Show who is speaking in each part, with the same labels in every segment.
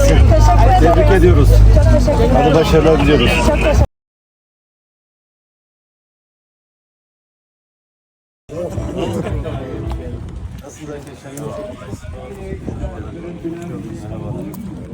Speaker 1: ederim.
Speaker 2: Tebrik ediyoruz.
Speaker 1: Çok.
Speaker 2: Hadi başarılar diliyoruz.
Speaker 1: Çok teşekkür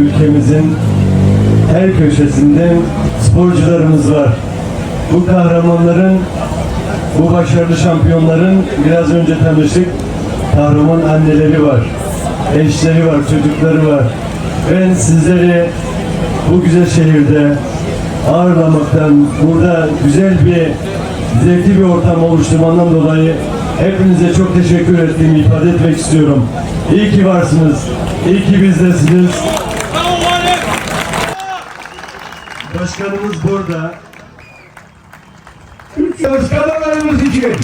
Speaker 3: ülkemizin her köşesinde sporcularımız var. Bu kahramanların, bu başarılı şampiyonların biraz önce tanıştık. Kahraman anneleri var, eşleri var, çocukları var. Ben sizleri bu güzel şehirde ağırlamaktan, burada güzel bir, zevkli bir ortam oluşturmandan dolayı hepinize çok teşekkür ettiğimi ifade etmek istiyorum. İyi ki varsınız, iyi ki bizdesiniz. Başkanımız burada.
Speaker 4: Türkiye başkanlarımız için